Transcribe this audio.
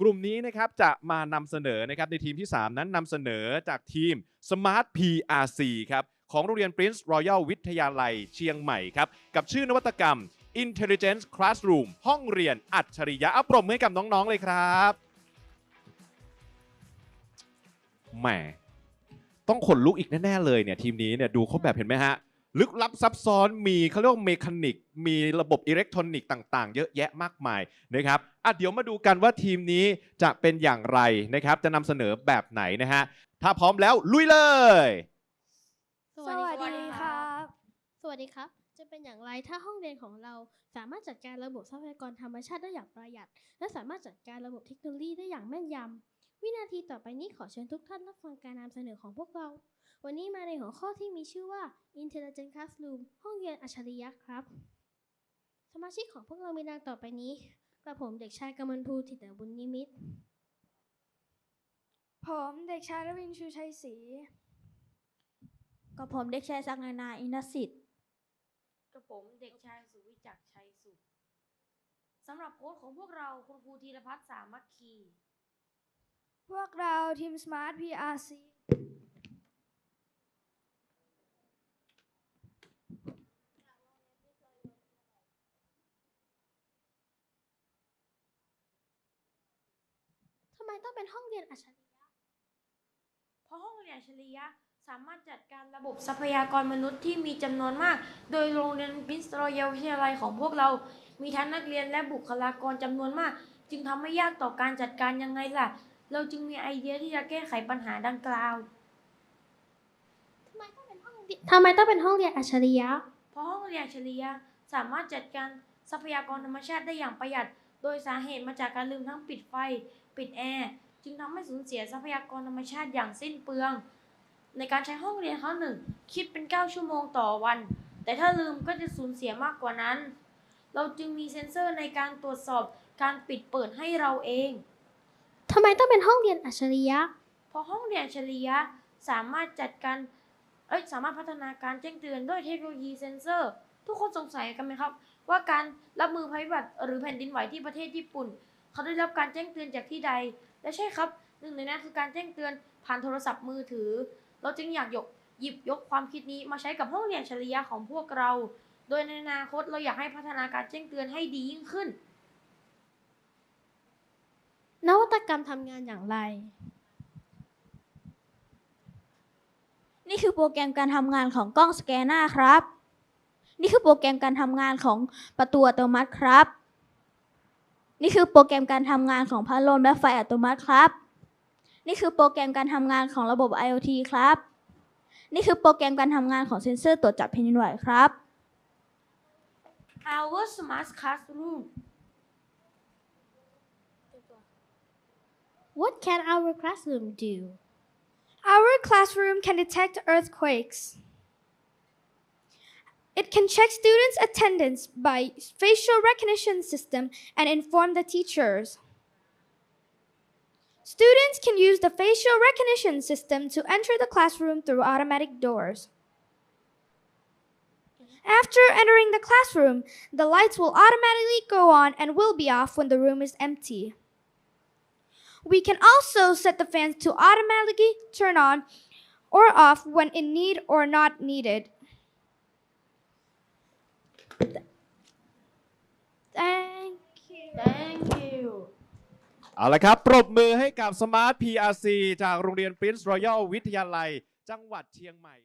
กลุ่มนี้นะครับจะมานำเสนอนะครับในทีมที่ 3 นั้นนำเสนอจากทีม Smart PRC ครับของโรงเรียน Prince Royal วิทยาลัยเชียงใหม่ครับ กับชื่อนวัตกรรม Intelligence Classroom ห้องเรียนอัจฉริยะอาปรบมือให้กับน้อง ๆ เลยครับแหมต้องขนลุกอีกแน่ ๆ เลยเนี่ย ทีมนี้เนี่ยดูเขาแบบเห็นไหมฮะ ลึกลับซับซ้อนมีเขาเรียกว่าเมคานิก มีระบบอิเล็กทรอนิกส์ต่างๆ เยอะแยะมากมายนะครับอะเดี๋ยวมาดูกันว่าทีมนี้จะเป็นอย่างไรนะครับ จะนำเสนอแบบไหนนะฮะ ถ้าพร้อมแล้วลุยเลย สวัสดีครับ สวัสดีครับ จะเป็นอย่างไรถ้าห้องเรียนของเราสามารถจัดการระบบทรัพยากรธรรมชาติได้อย่างประหยัด และสามารถจัดการระบบเทคโนโลยีได้อย่างแม่นยำ วินาทีต่อไปนี้ขอเชิญทุกท่านรับฟังการนำเสนอของพวกเรา วันนี้มาในหัวข้อที่มีชื่อว่า Intelligent Classroom ห้องเรียนอัจฉริยะครับ สมาชิกของพวกเรามีดังต่อไปนี้กระผมเด็กชายกมลภูถิตบุญนิมิตรผมเด็กชายรวินทร์ชูชัยศรีกับผมเด็กชายสักนานาอินทสิทธิ์กับผมเด็กชายสุวิจักรชัยสุขสำหรับโค้ดของพวกเราคุณครูธีรพัฒน์สามัคคี พวกเราทีม Smart PRC ทำไมต้องเป็นห้องเรียนอัจฉริยะ เพราะห้องเรียนอัจฉริยะสามารถจัดการระบบทรัพยากรมนุษย์ที่มีจำนวนมาก โดยโรงเรียนพินสรอยวิทยาลัยของพวกเรา มีทั้งนักเรียนและบุคลากรจำนวนมาก จึงทำให้ยากต่อการจัดการยังไงล่ะ เราจึงมีไอเดียที่จะแก้ไขปัญหาดังกล่าว ทำไมต้องเป็นห้องเรียนทำไมต้องเป็นห้องเรียนอัจฉริยะ เพราะห้องเรียนอัจฉริยะสามารถจัดการทรัพยากรธรรมชาติได้อย่างประหยัด โดยสาเหตุมาจากการลืมทั้งปิดไฟ ปิดแอร์ จึงทำให้สูญเสียทรัพยากรธรรมชาติอย่างสิ้นเปลือง ในการใช้ห้องเรียนครั้งหนึ่ง คิดเป็น 9 ชั่วโมงต่อวัน แต่ถ้าลืมก็จะสูญเสียมากกว่านั้น เราจึงมีเซ็นเซอร์ในการตรวจสอบการปิดเปิดให้เราเอง ทำไมต้องเป็นห้องเรียนอัจฉริยะ เพราะห้องเรียนอัจฉริยะสามารถจัดการเอ้ยสามารถพัฒนาการแจ้งเตือนด้วยเทคโนโลยีเซ็นเซอร์ ทุกคนสงสัยกันไหมครับ ว่าการรับมือภัยพิบัติหรือแผ่นดินไหวที่ประเทศญี่ปุ่น เขาได้รับการแจ้งเตือนจากที่ใด และใช่ครับ หนึ่งในนั้นคือการแจ้งเตือนผ่านโทรศัพท์มือถือ เราจึงอยากยกหยิบยกความคิดนี้มาใช้กับห้องเรียนอัจฉริยะของพวกเรา โดยในอนาคตเราอยากให้พัฒนาการแจ้งเตือนให้ดียิ่งขึ้น นวัต กรรมทำงานอย่างไร นี่คือโปรแกรมการทำงานของกล้องสแกนหน้าครับ นี่คือโปรแกรมการทำงานของประตูอัตโนมัติครับ นี่คือโปรแกรมการทำงานของพัดลมและไฟอัตโนมัติครับ นี่คือโปรแกรมการทำงานของระบบ IoT ครับ นี่คือโปรแกรมการทำงานของเซ็นเซอร์ตรวจจับแผ่นดินไหวครับ Our Smart Classroom What can our classroom do Our classroom can detect earthquakes. It can check students' attendance by facial recognition system and inform the teachers. Students can use the facial recognition system to enter the classroom through automatic doors. After entering the classroom, the lights will automatically go on and will be off when the room is empty. We can also set the fans to automatically turn on or off when in need or not needed. Thank you. Thank you เอาละครับ ปรบมือให้กับ Smart PRC จากโรงเรียน Prince Royal วิทยาลัย จังหวัดเชียงใหม่